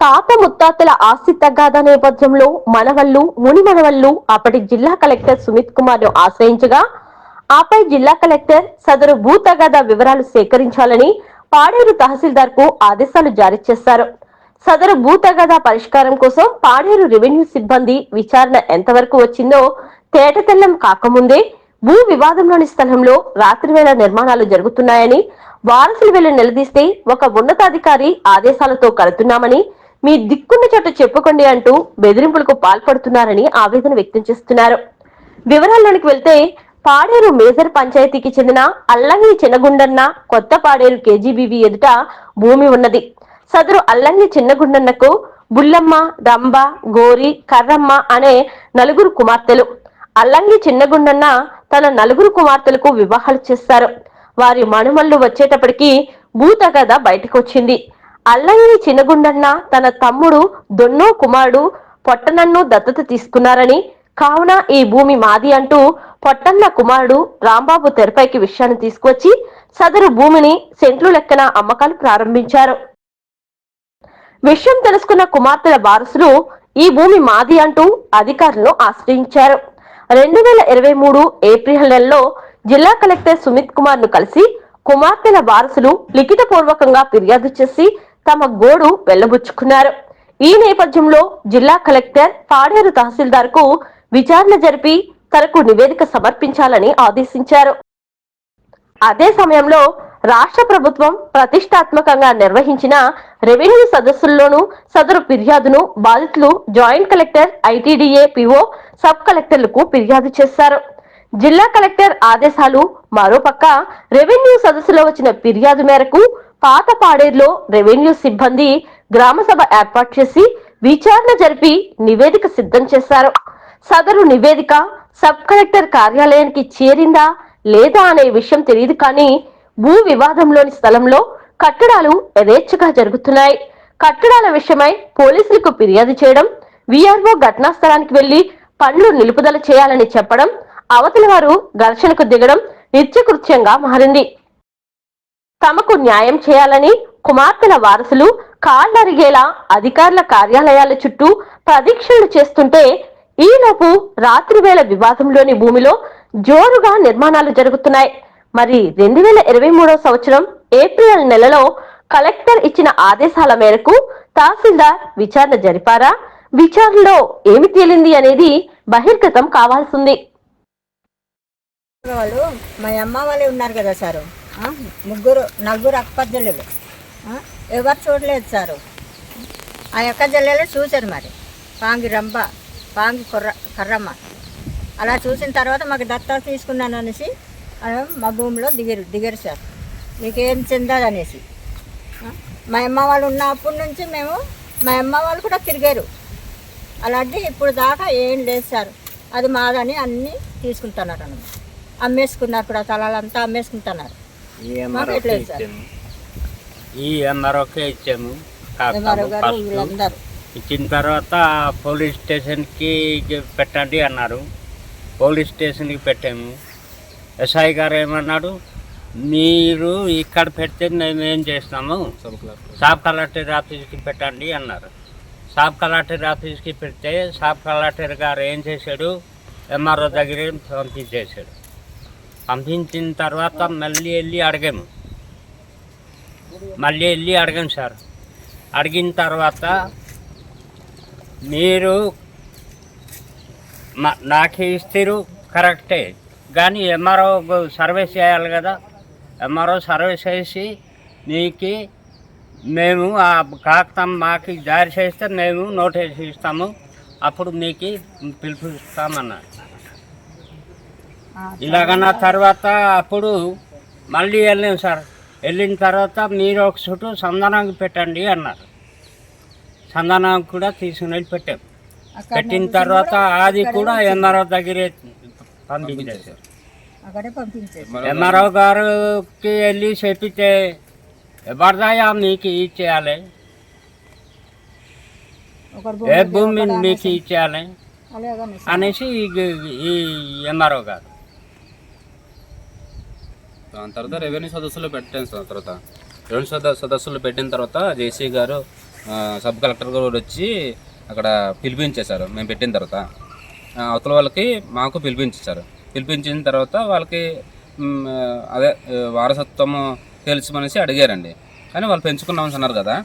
తాత ముత్తాతల ఆస్తి తగాద నేపథ్యంలో మనవళ్ళు ముని మనవళ్ళు అప్పటి జిల్లా కలెక్టర్ సుమిత్ కుమార్ను ఆశ్రయించగా ఆపై జిల్లా కలెక్టర్ సదరు భూ తగాదా వివరాలు సేకరించాలని పాడేరు తహసీల్దార్కు ఆదేశాలు జారీ చేశారు. సదరు భూ తగాదా పరిష్కారం కోసం పాడేరు రెవెన్యూ సిబ్బంది విచారణ ఎంతవరకు వచ్చిందో తేటతెల్లం కాకముందే భూ వివాదంలోని స్థలంలో రాత్రివేళ నిర్మాణాలు జరుగుతున్నాయని వారసులు వెళ్ళి నిలదీస్తే ఒక ఉన్నతాధికారి ఆదేశాలతో కడుతున్నామని మీ దిక్కున్న చోట చెప్పుకోండి అంటూ బెదిరింపులకు పాల్పడుతున్నారని ఆవేదన వ్యక్తం చేస్తున్నారు. వివరాల్లోనికి వెళ్తే పాడేరు మేజర్ పంచాయతీకి చెందిన అల్లంగి చిన్నగుండన్న కొత్త పాడేరు కేజీబీవి ఎదుట భూమి ఉన్నది. సదరు అల్లంగి చిన్నగుండన్నకు బుల్లమ్మ రంబ గోరి కర్రమ్మ అనే నలుగురు కుమార్తెలు. అల్లంగి చిన్నగుండన్న తన నలుగురు కుమార్తెలకు వివాహాలు చేస్తారు. వారి మనుమళ్ళు వచ్చేటప్పటికి భూతగద బయటకు వచ్చింది అల్లంగి చిన్నగుండన్న తన తమ్ముడు దొన్నో కుమారుడు పొట్టనన్ను దత్తత తీసుకున్నారని కావున ఈ భూమి మాది అంటూ పొట్టన్న కుమారుడు రాంబాబు తెరపైకి విషయాన్ని తీసుకొచ్చి సదరు భూమిని సెంట్లు లెక్కన అమ్మకాలు ప్రారంభించారు. విషయం తెలుసుకున్న కుమార్తెల వారసులు ఈ భూమి మాది అంటూ అధికారులను ఆశ్రయించారు. రెండు వేల ఇరవై మూడు ఏప్రిల్ నెలలో జిల్లా కలెక్టర్ సుమిత్ కుమార్ను కలిసి కుమార్తెల వారసులు లిఖిత పూర్వకంగా ఫిర్యాదు చేసి తమ గోడు వెళ్ళబుచ్చుకున్నారు ఈ నేపథ్యంలో జిల్లా కలెక్టర్ పాడేరు తహసీల్దార్కు విచారణ జరిపి తనకు నివేదిక సమర్పించాలని ఆదేశించారు. అదే సమయంలో రాష్ట్ర ప్రభుత్వం ప్రతిష్టాత్మకంగా నిర్వహించిన రెవెన్యూ సదస్సుల్లోనూ సదరు ఫిర్యాదును బాధితులు joint collector ITDA PO sub కలెక్టర్లకు ఫిర్యాదు చేశారు. జిల్లా కలెక్టర్ ఆదేశాలు మరోపక్క రెవెన్యూ సదస్సులో వచ్చిన ఫిర్యాదు మేరకు పాత పాడేరులో రెవెన్యూ సిబ్బంది గ్రామసభ ఏర్పాటు చేసి విచారణ జరిపి నివేదిక సిద్ధం చేశారు. సదరు నివేదిక సబ్ కలెక్టర్ కార్యాలయానికి చేరిందా లేదా అనే విషయం తెలియదు కానీ భూ వివాదంలోని స్థలంలో కట్టడాలు యథేచ్ఛగా జరుగుతున్నాయి. కట్టడాల విషయమై పోలీసులకు ఫిర్యాదు చేయడం విఆర్ఓ ఘటనా స్థలానికి వెళ్ళి పనులు నిలుపుదల చేయాలని చెప్పడం అవతలి వారు ఘర్షణకు దిగడం నిత్యకృత్యంగా మారింది. తమకు న్యాయం చేయాలని కుమార్తెల వారసులు కాళ్ళరిగేలా అధికారుల కార్యాలయాల చుట్టూ ప్రదీక్షలు చేస్తుంటే ఈలోపు రాత్రివేళ వివాదంలోని భూమిలో జోరుగా నిర్మాణాలు జరుగుతున్నాయి. మరి రెండు వేల ఇరవై మూడవ సంవత్సరం ఏప్రిల్ నెలలో కలెక్టర్ ఇచ్చిన ఆదేశాల మేరకు తహసీల్దార్ విచారణ జరిపారా? విచారణలో ఏమి తేలింది అనేది బహిర్గతం కావాల్సింది. వాళ్ళు మా అమ్మ వాళ్ళే ఉన్నారు కదా సారు. ముగ్గురు నలుగురు అక్క చెల్లెలు. ఎవరు చూడలేదు సారు? ఆ అక్క చెల్లెలు చూశారు మరి. పాంగి రంబ పాంగి కుర్ర కర్రమ్మ. అలా చూసిన తర్వాత మాకు దత్తా తీసుకున్నాను అనేసి మా భూమిలో దిగారు దిగారు సార్. మీకేం చెందాది అనేసి. మా అమ్మ వాళ్ళు ఉన్నప్పటి నుంచి మేము మా అమ్మ వాళ్ళు కూడా తిరిగారు. అలాంటి ఇప్పుడు దాకా ఏం లేదు సార్. అది మాదని అన్నీ తీసుకుంటున్నారు అన్నమాట. అమ్మేసుకున్నారు కూడా తలాలంతా అమ్మేసుకుంటున్నారు. ఈ ఎంఆర్ఓకే ఇచ్చాము ఈ ఎంఆర్ఓకే ఇచ్చాము ఇచ్చిన. తర్వాత పోలీస్ స్టేషన్కి పెట్టండి అన్నారు. పోలీస్ స్టేషన్కి పెట్టాము. ఎస్ఐ గారు ఏమన్నాడు మీరు ఇక్కడ పెడితే మేము ఏం చేస్తాము? సాబ్ కలెక్టర్ ఆఫీస్కి పెట్టండి అన్నారు. సాబ్ కలెక్టర్ ఆఫీస్కి పెడితే సాబ్ కలెక్టర్ గారు ఏం చేశాడు? ఎంఆర్ఓ దగ్గర పంపించేశాడు. పంపించిన తర్వాత మళ్ళీ వెళ్ళి అడిగాము. మళ్ళీ వెళ్ళి అడిగాము సార్. అడిగిన తర్వాత మీరు మా నాకు ఇస్తారు కరెక్టే. కానీ ఎంఆర్ఓ సర్వీస్ చేయాలి కదా. ఎంఆర్ఓ సర్వీస్ చేసి నీకు మేము ఆ కాగితం మాకు జారీ చేస్తే మేము నోటీస్ ఇస్తాము. అప్పుడు మీకు పిలుపుస్తామన్నారు ఇలాగన్న తర్వాత అప్పుడు మళ్ళీ వెళ్ళాం సార్. వెళ్ళిన తర్వాత మీరు ఒక చుట్టూ సంధానానికి పెట్టండి అన్నారు. సంధానం కూడా తీసుకుని వెళ్ళి పెట్టాం. పెట్టిన తర్వాత అది కూడా ఎంఆర్ఓ దగ్గరే పంపించేశారు ఎంఆర్ఓ గారికి వెళ్ళి చెప్పితే ఎవరిదాయా మీకు ఇచ్చేయాలి. ఏ భూమి మీకు ఇచ్చేయాలి అలాగనే అనేసి ఈ- ఈ ఎంఆర్ఓ గారు. దాని తర్వాత రెవెన్యూ సదస్సులు పెట్టాను సార్ తర్వాత. రెవెన్యూ సద సదస్సులు పెట్టిన తర్వాత జేసీ గారు సబ్ కలెక్టర్ గారు వచ్చి అక్కడ పిలిపించేశారు మేము పెట్టిన తర్వాత. అవతల వాళ్ళకి మాకు పిలిపించేశారు. పిలిపించిన తర్వాత వాళ్ళకి అదే వారసత్వము తెలుసుమనేసి అడిగారండి. కానీ వాళ్ళు పెంచుకున్నామని అన్నారు కదా.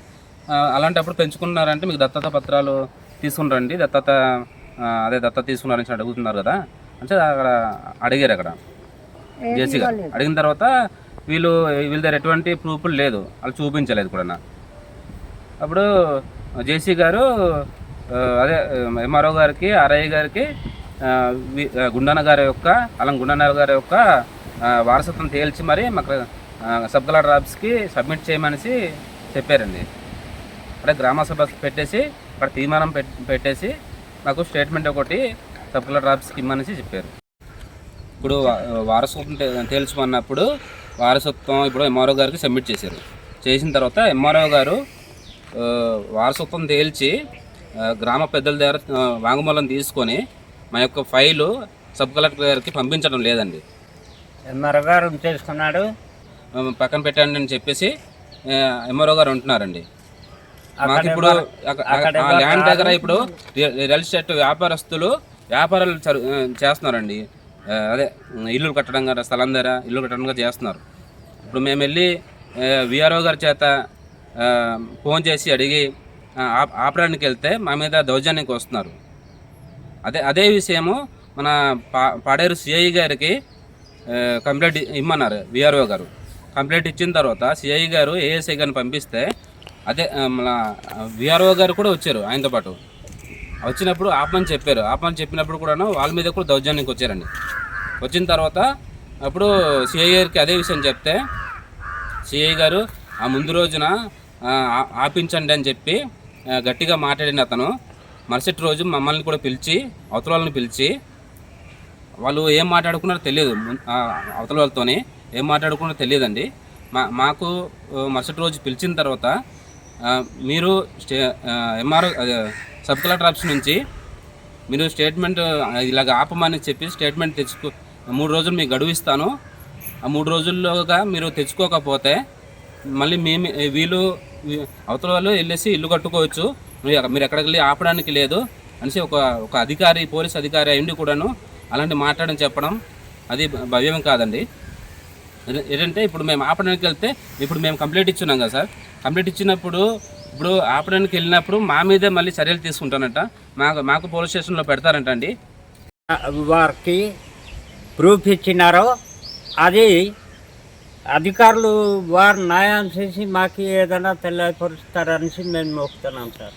అలాంటప్పుడు పెంచుకున్నారంటే మీకు దత్తత పత్రాలు తీసుకుని దత్తత అదే దత్తత తీసుకున్నారని అడుగుతున్నారు కదా. అంటే అక్కడ అడిగారు అక్కడ. జేసీ గారు. అడిగిన తర్వాత వీళ్ళు వీళ్ళ దగ్గర ఎటువంటి ప్రూఫ్లు లేదు. వాళ్ళు చూపించలేదు కూడా అప్పుడు జేసీ గారు అదే ఎంఆర్ఓ గారికి ఆర్ఐ గారికి గుండన్న గారి యొక్క అలం గుండన్న గారి యొక్క వారసత్వం తేల్చి మరి మాకు సబ్ కలెక్టర్ ఆఫీస్కి సబ్మిట్ చేయమనేసి చెప్పారండి. అక్కడ గ్రామ సభ పెట్టేసి అక్కడ తీర్మానం పెట్- పెట్టేసి మాకు స్టేట్మెంట్ ఒకటి సబ్ కలెక్టర్ ఆఫీస్కి ఇమ్మనేసి చెప్పారు. ఇప్పుడు వారసత్వం తే- తేల్చమన్నప్పుడు వారసత్వం ఇప్పుడు ఎంఆర్ఓ గారికి సబ్మిట్ చేశారు. చేసిన తర్వాత ఎంఆర్ఓ గారు వారసత్వం తేల్చి గ్రామ పెద్దల దగ్గర వాంగ్మూలం తీసుకొని మా యొక్క ఫైలు సబ్ కలెక్టర్ గారికి పంపించడం లేదండి. ఎంఆర్ఓ గారు ఉంచేసుకున్నాడు ఆ, పక్కన పెట్టండి అని చెప్పేసి ఎంఆర్ఓ గారు ఉంటున్నారండి మాకు ఇప్పుడు ల్యాండ్ దగ్గర ఇప్పుడు రియల్ ఎస్టేట్ వ్యాపారస్తులు వ్యాపారాలు చేస్తున్నారండి. అదే ఇల్లు కట్టడం గారు స్థలం దగ్గర ఇల్లు కట్టడం గారు చేస్తున్నారు. ఇప్పుడు మేము వెళ్ళి విఆర్ఓ గారి చేత ఫోన్ చేసి అడిగి ఆపడానికి వెళ్తే మా మీద దౌర్జన్యానికి వస్తున్నారు అదే అదే విషయము మన పా పాడేరు సిఐ గారికి కంప్లైంట్ ఇమ్మన్నారు విఆర్ఓ గారు. కంప్లైంట్ ఇచ్చిన తర్వాత సిఐ గారు ఏఎస్ఐ గారిని పంపిస్తే అదే మన విఆర్ఓ గారు కూడా వచ్చారు ఆయనతో పాటు. వచ్చినప్పుడు ఆపమని చెప్పారు. ఆపమని చెప్పినప్పుడు కూడాను వాళ్ళ మీద కూడా దౌర్జన్యానికి వచ్చారండి. వచ్చిన తర్వాత అప్పుడు సిఐ గారికి అదే విషయం చెప్తే సిఐ గారు ఆ ముందు రోజున ఆపించండి అని చెప్పి గట్టిగా మాట్లాడిన అతను మరుసటి రోజు మమ్మల్ని కూడా పిలిచి అవతల వాళ్ళని పిలిచి వాళ్ళు ఏం మాట్లాడుకున్నారో తెలియదు. అవతల వాళ్ళతోని ఏం మాట్లాడుకున్నారో తెలియదండి. మా మాకు మరుసటి రోజు పిలిచిన తర్వాత మీరు stay MRO sub collector office నుంచి మీరు స్టేట్మెంట్ ఇలాగ ఆపమని చెప్పి స్టేట్మెంట్ తెచ్చుకో మూడు రోజులు మీకు గడువు ఇస్తాను. ఆ మూడు రోజుల్లోగా మీరు తెచ్చుకోకపోతే మళ్ళీ మేము వీళ్ళు అవతల వాళ్ళు వెళ్ళేసి ఇల్లు కట్టుకోవచ్చు. మీరు ఎక్కడికి వెళ్ళి ఆపడానికి లేదు అనేసి ఒక ఒక అధికారి పోలీస్ అధికారి అయిండి కూడాను అలాంటి మాట్లాడని చెప్పడం అది భ- భవ్యం కాదండి. ఏంటంటే ఇప్పుడు మేము ఆపడానికి వెళ్తే ఇప్పుడు మేము కంప్లైంట్ ఇచ్చున్నాం కదా సార్. కంప్లైంట్ ఇచ్చినప్పుడు ఇప్పుడు ఆపడానికి వెళ్ళినప్పుడు మా మీదే మళ్ళీ చర్యలు తీసుకుంటానంట. మాకు మాకు పోలీస్ స్టేషన్లో పెడతారంట అండి. వారికి ప్రూఫ్ ఇచ్చినారో అది అధికారులు వారు న్యాయం చేసి మాకు ఏదైనా తెలియపరుస్తారనేసి మేము మొక్కుతున్నాం సార్.